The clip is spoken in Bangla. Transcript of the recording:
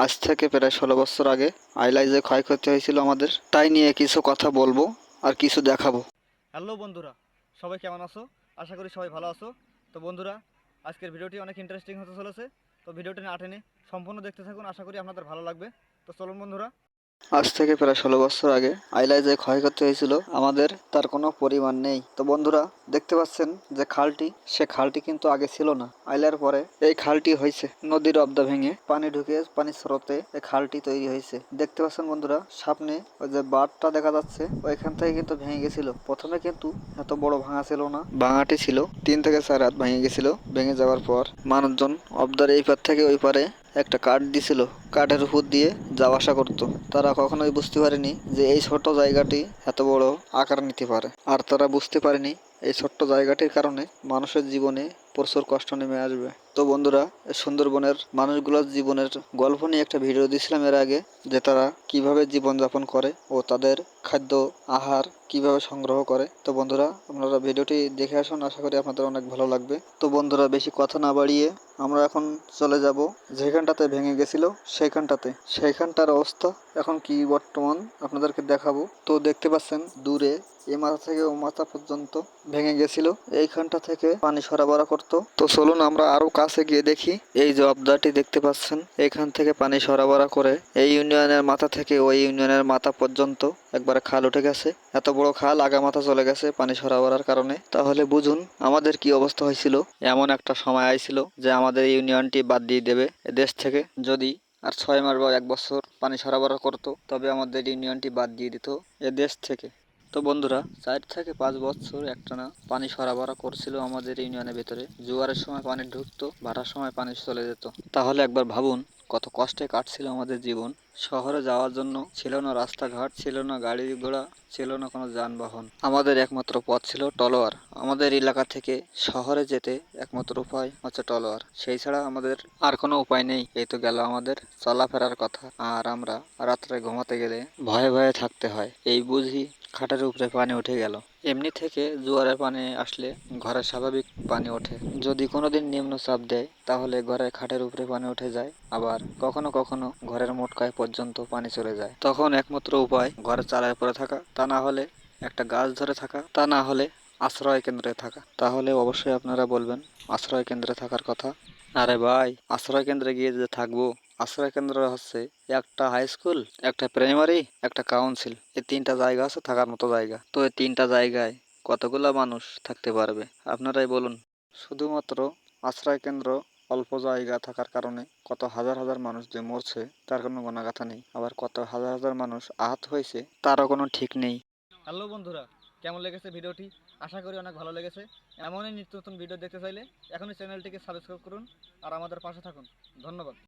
আজ থেকে প্রায় ষোলো বছর আগে আইলায় যে ক্ষয়ক্ষতি হয়েছিল আমাদের, তাই নিয়ে কিছু কথা বলব আর কিছু দেখাবো। হ্যালো বন্ধুরা, সবাই কেমন আছো? আশা করি সবাই ভালো আছো। তো বন্ধুরা, আজকের ভিডিওটি অনেক ইন্টারেস্টিং হতে চলেছে। তো ভিডিওটি না টেনে সম্পূর্ণ দেখতে থাকুন, আশা করি আপনাদের ভালো লাগবে। তো চলুন বন্ধুরা আজ থেকে প্রায় ষোলো বছর আগে আইলায় যে ক্ষয়ক্ষতি হয়েছিল, আমাদের তার কোনো পরিমাণ নেই। তো বন্ধুরা, দেখতে পাচ্ছেন যে খালটি, সে খালটি কিন্তু আগে ছিল না। আইলার পরে এই খালটি হয়েছে। নদীর অবদা ভেঙে পানি ঢুকে পানি স্রোতে এই খালটি তৈরি হয়েছে। দেখতে পাচ্ছেন বন্ধুরা, সামনে ওই যে বাঁধটা দেখা যাচ্ছে, ওইখান থেকে কিন্তু ভেঙে গেছিল। প্রথমে কিন্তু এত বড় ভাঙা ছিল না। ভাঙাটি ছিল তিন থেকে চার হাত ভেঙে গেছিল। ভেঙে যাওয়ার পর মানুষজন অবদার এই পার থেকে ওই পারে একটা কাঠ দিছিল। কাঠের উপর দিয়ে যাওয়া আসা করতো। তারা কখনোই বুঝতে পারেনি যে এই ছোট জায়গাটি এত বড় আকার নিতে পারে। আর তারা বুঝতে পারেনি এই ছোট্ট জায়গাটির কারণে মানুষের জীবনে প্রচুর কষ্ট নেমে আসবে। তো বন্ধুরা সুন্দরবনের মানুষগুলোর জীবনের গল্প নিয়ে একটা ভিডিও দিয়েছিলাম এর আগে, যে তারা কীভাবে জীবনযাপন করে ও তাদের খাদ্য, আহার কীভাবে সংগ্রহ করে। তো বন্ধুরা, আপনারা ভিডিওটি দেখে আসুন, আশা করি আপনাদের অনেক ভালো লাগবে। তো বন্ধুরা, বেশি কথা না বাড়িয়ে আমরা এখন চলে যাব যেখানটাতে ভেঙে গেছিল, সেইখানটাতে। সেইখানটার অবস্থা এখন কি বর্তমান, আপনাদেরকে দেখাবো। তো দেখতে পাচ্ছেন, দূরে এ মাথা থেকে ও মাথা পর্যন্ত ভেঙে গেছিল। এইখানটা থেকে পানি সরবরাহ করতো। তো চলুন আমরা আরও কাছে গিয়ে দেখি। এই যে অবদাটি দেখতে পাচ্ছেন, এখান থেকে পানি সরবরাহ করে এই ইউনিয়নের মাথা থেকে ওই ইউনিয়নের মাথা পর্যন্ত একবারে খাল উঠে গেছে। এত বড় খাল, আগা মাথা চলে গেছে পানি সরবরাহের কারণে। তাহলে বুঝুন, আমাদের কি অবস্থা হয়েছিল? এমন একটা সময় আইছিল যে আমাদের ইউনিয়নটি বাদ দিয়ে দেবে দেশ থেকে। যদি আর ছয় মাস বা এক বছর পানি সরবরাহ করতো, তবে আমাদের ইউনিয়নটি বাদ দিয়ে দিত এ দেশ থেকে। তো বন্ধুরা, চার থেকে পাঁচ বছর একটানা পানি সরবরাহ করছিল আমাদের ইউনিয়নের ভিতরে। জোয়ারের সময় পানি ঢুকতো, ভাটার সময় পানি চলে যেত। তাহলে একবার ভাবুন, কত কষ্টে কাটছিল আমাদের জীবন। শহরে যাওয়ার জন্য ছিল না রাস্তাঘাট, ছিল না গাড়ি ঘোড়া, ছিল না কোনো যানবাহন। আমাদের একমাত্র পথ ছিল টলোয়ার। আমাদের এলাকা থেকে শহরে যেতে একমাত্র উপায় হচ্ছে টলোয়ার। সেই ছাড়া আমাদের আর কোনো উপায় নেই। এই তো গেল আমাদের চলাফেরার কথা। আর আমরা রাত্রে ঘুমাতে গেলে ভয়ে ভয়ে থাকতে হয়। এই বুঝি খাটের উপরে পানি উঠে গেল। এমনি থেকে জোয়ারের পানি আসলে ঘরে স্বাভাবিক পানি ওঠে। যদি কোনোদিন নিম্নচাপ দেয়, তাহলে ঘরের খাটের উপরে পানি উঠে যায়। আবার কখনো কখনো ঘরের মোটকায় পর্যন্ত পানি চলে যায়। তখন একমাত্র উপায় ঘরে চালায় পরে থাকা, তা না হলে একটা গাছ ধরে থাকা, তা না হলে আশ্রয় কেন্দ্রে থাকা। তাহলে অবশ্যই আপনারা বলবেন, আশ্রয় কেন্দ্রে থাকার কথা। আরে ভাই, আশ্রয় কেন্দ্রে গিয়ে যে থাকব আশ্রয় কেন্দ্র হচ্ছে একটা হাই স্কুল একটা প্রাইমারি একটা কাউন্সিল এই তিনটা জায়গা আছে, থাকার মতো জায়গা। তো এই তিনটা জায়গায় কতগুলা মানুষ থাকতে পারবে? আপনারাই বলুন। শুধুমাত্র আশ্রয় কেন্দ্র, অল্প জায়গা থাকার কারণে কত হাজার হাজার মানুষ যে মরছে, তার কোনো গণাগাথা নেই। আবার কত হাজার হাজার মানুষ আহত হয়েছে, তারও কোনো ঠিক নেই। হ্যালো বন্ধুরা, কেমন লেগেছে ভিডিওটি? আশা করি অনেক ভালো লেগেছে। এমনই নিত্য নতুন ভিডিও দেখতে চাইলে এখনই চ্যানেলটিকে সাবস্ক্রাইব করুন আর আমাদের পাশে থাকুন। ধন্যবাদ।